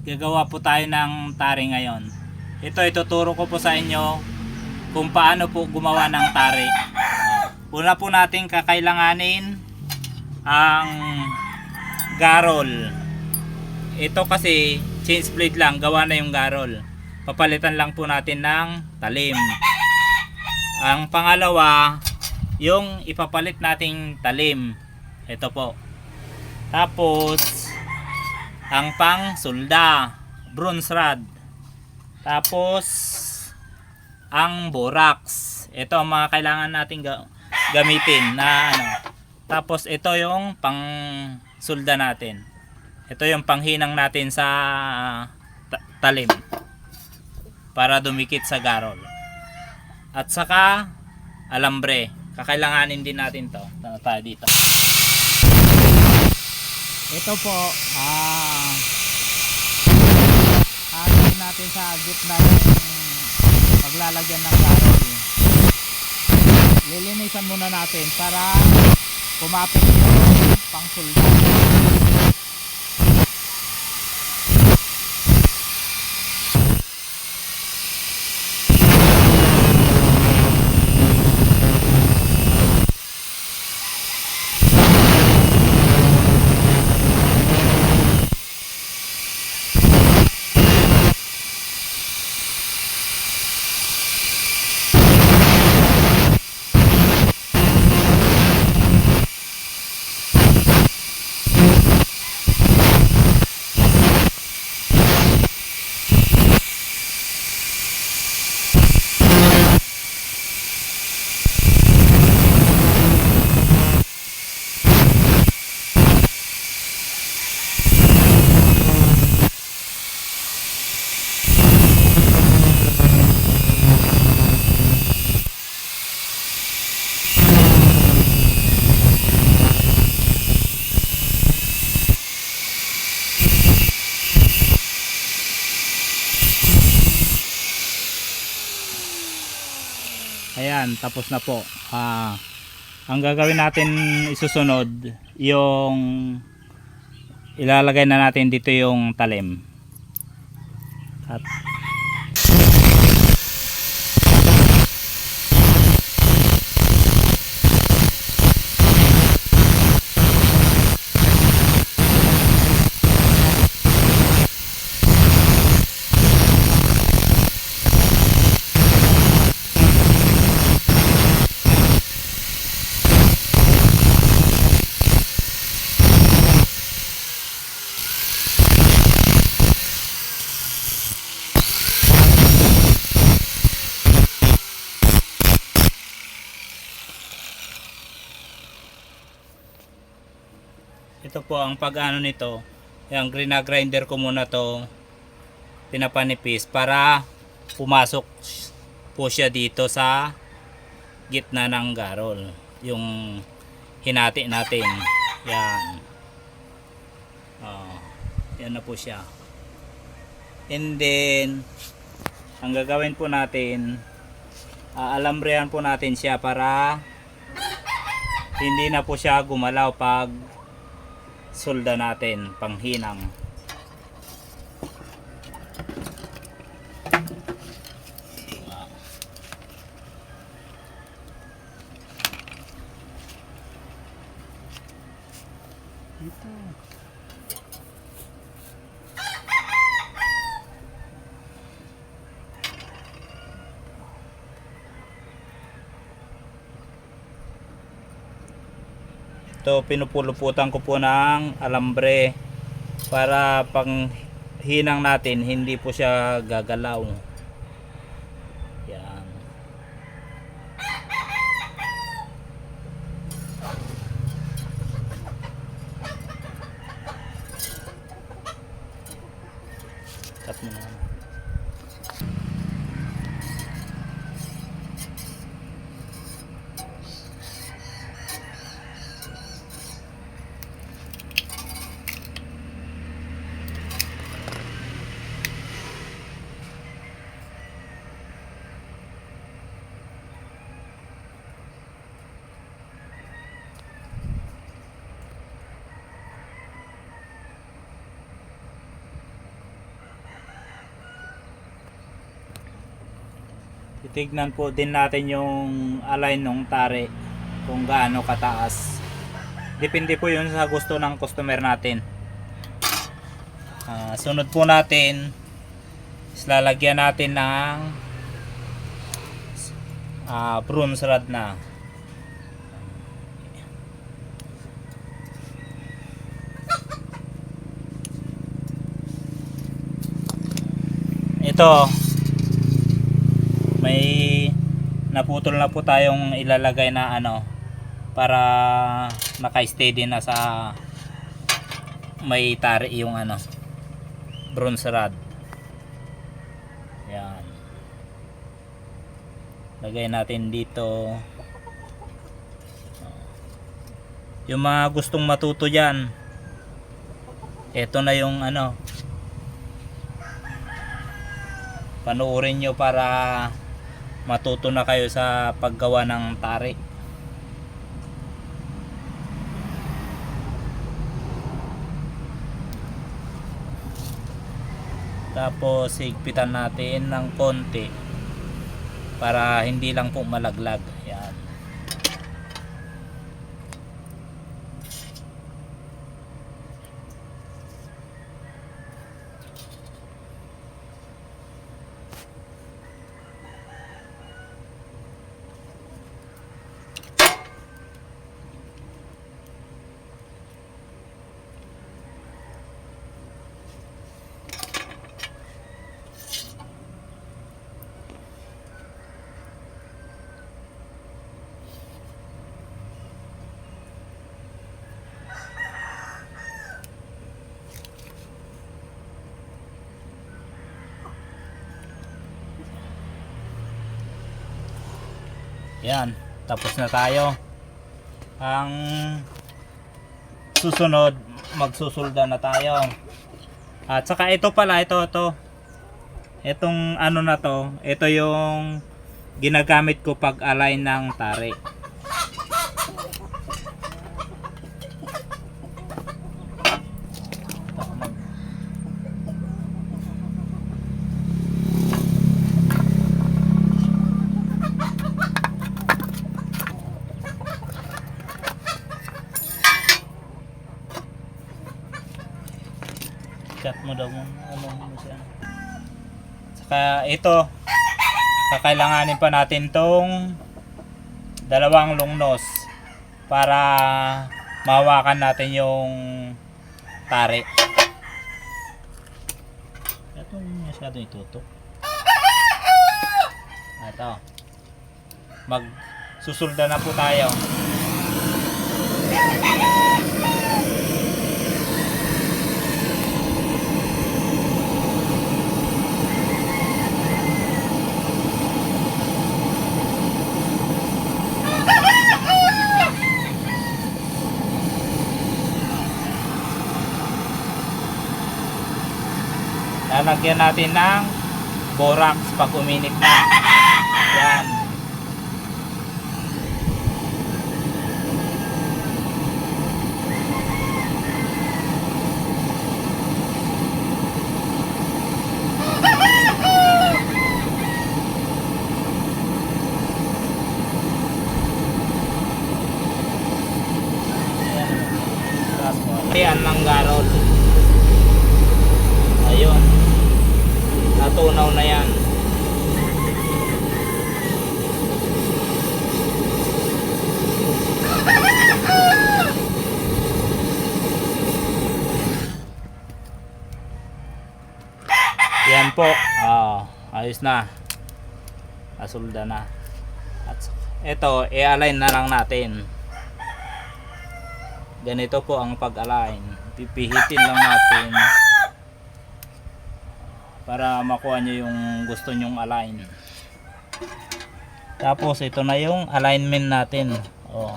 gagawa po tayo ng tari ngayon. Ito ituturo ko po sa inyo kung paano po gumawa ng tari. Una po natin kakailanganin ang garol. Ito kasi change blade lang, gawa na yung garol. Papalitan lang po natin ng talim. Ang pangalawa, yung ipapalit nating talim. Ito po. Tapos, ang pang sulda, bronze rod. Tapos, ang borax. Ito ang mga kailangan nating ga- gamitin na ano. Tapos, ito yung pang sulda natin. Ito yung panghinang natin sa ta- talim para dumikit sa garol. At saka alambre. Kakailanganin din natin to. Tama tayo dito. Ito po, ah natin sa gitna ng paglalagyan ng garol. Lilinisan muna natin para kumapit yung pangsulda. Ayan, tapos na po. Ah, ang gagawin natin isusunod, yung ilalagay na natin dito yung talim. At ito po ang pag-ano nito. Yung grinder ko muna to pinapanipis para pumasok po siya dito sa gitna ng garol. Yung hinati natin. Yan. Oh, yan na po siya. And then, ang gagawin po natin, aalambrehan po natin siya para hindi na po siya gumalaw pag solda natin panghinang. Ito pinupuluputan ko po ng alambre para pang hinang natin hindi po siya gagalaw. Titignan po din natin yung align ng tare kung gaano kataas. Depende po yun sa gusto ng customer natin. Ah, sunod po natin is lalagyan natin ng ah, bronze rod na. Ito may naputol na po tayong ilalagay na ano para naka-steady na sa may tari yung ano bronze rod. Yan. Lagay natin dito. Yung mga gustong matuto dyan eto na yung ano panoorin nyo para matuto na kayo sa paggawa ng tari. Tapos higpitan natin ng konti para hindi lang po malaglag yan tapos na tayo. Ang susunod, magsusulda na tayo. At saka ito pala, ito, ito. Itong ano na to, ito yung ginagamit ko pag align ng tari. Chat mo daw mo, ano mo siya. Saka ito, kakailanganin pa natin tong dalawang lungnos para mahawakan natin yung tari. Ito masyado itutok. Ito. Mag susulda na po tayo. Lalagyan natin ng borax pag uminit na. Yan ng garol. Ayun. Natunaw na yan. Yan po. Ah, ayos na. Asulda na. At ito, i-align na lang natin. Ganito po ang pag-align. Pipihitin lang natin para makuha nyo yung gusto nyong align. Tapos ito na yung alignment natin. Oh.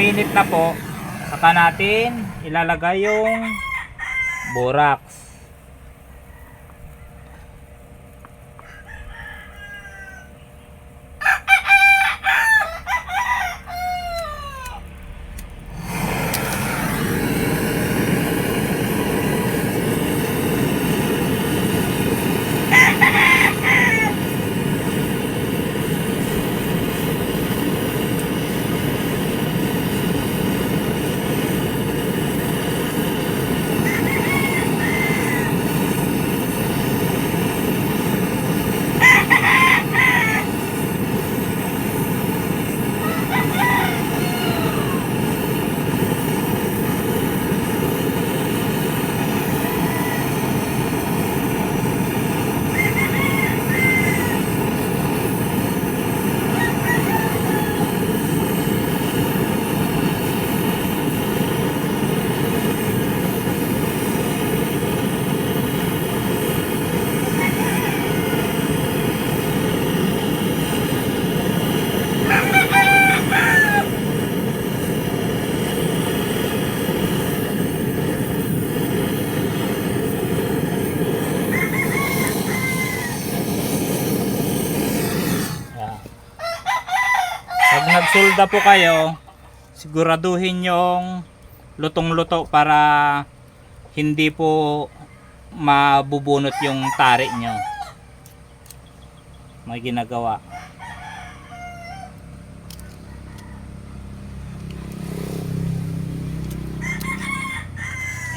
Uminit na po, saka natin ilalagay yung borax. Yan. Pag nagsulda po kayo, siguraduhin yung lutong-luto para hindi po mabubunot yung tari nyo. May ginagawa.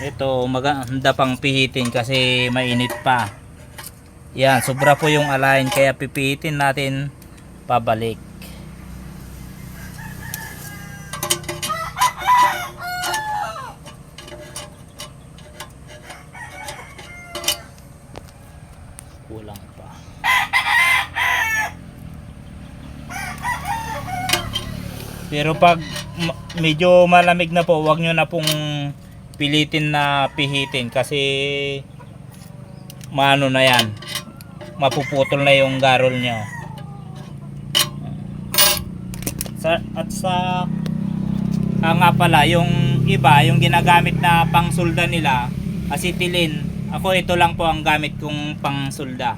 Ito, maganda pang pihitin kasi mainit pa. Yan, sobra po yung align kaya pipihitin natin pabalik. Kulang pa. Pero pag medyo malamig na po, wag nyo na pong pilitin na pihitin kasi maano na yan mapuputol na yung garol nyo sa, at sa ah, nga pala yung iba yung ginagamit na pangsulda nila acetylene ako ito lang po ang gamit kong pangsulda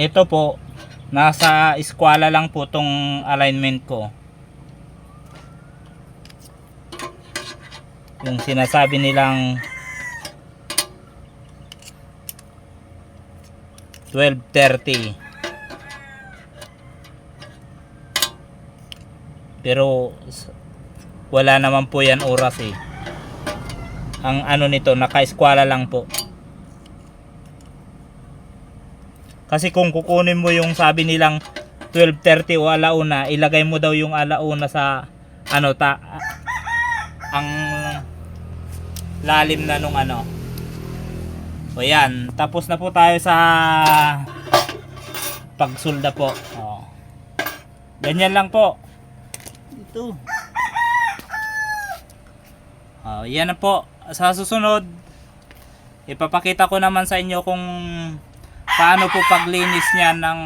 ito po nasa eskwala lang po tong alignment ko. Yung sinasabi nilang 12.30 pero wala naman po yan oras eh. Ang ano nito, naka-eskwala lang po. Kasi kung kukunin mo yung sabi nilang 12.30 o alauna, ilagay mo daw yung alauna sa ano ta ang lalim na nung ano. O yan, tapos na po tayo sa pagsulda po. O. Ganyan lang po. Ito. O, yan na po. Sa susunod, ipapakita ko naman sa inyo kung paano po paglinis niya ng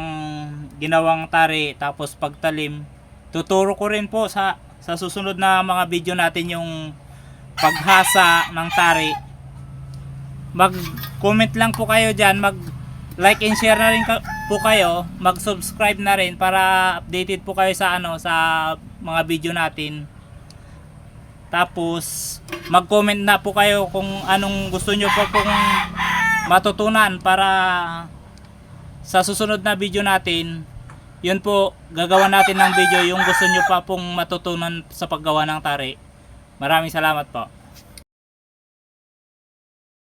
ginawang tari tapos pagtalim. Tuturo ko rin po sa sa susunod na mga video natin yung paghasa ng tari. Mag-comment lang po kayo diyan, mag like and share na rin po kayo, mag-subscribe na rin para updated po kayo sa ano sa mga video natin. Tapos mag-comment na po kayo kung anong gusto nyo po pong matutunan para sa susunod na video natin, yun po, gagawa natin ng video yung gusto nyo pa pong matutunan sa paggawa ng tari. Maraming salamat po.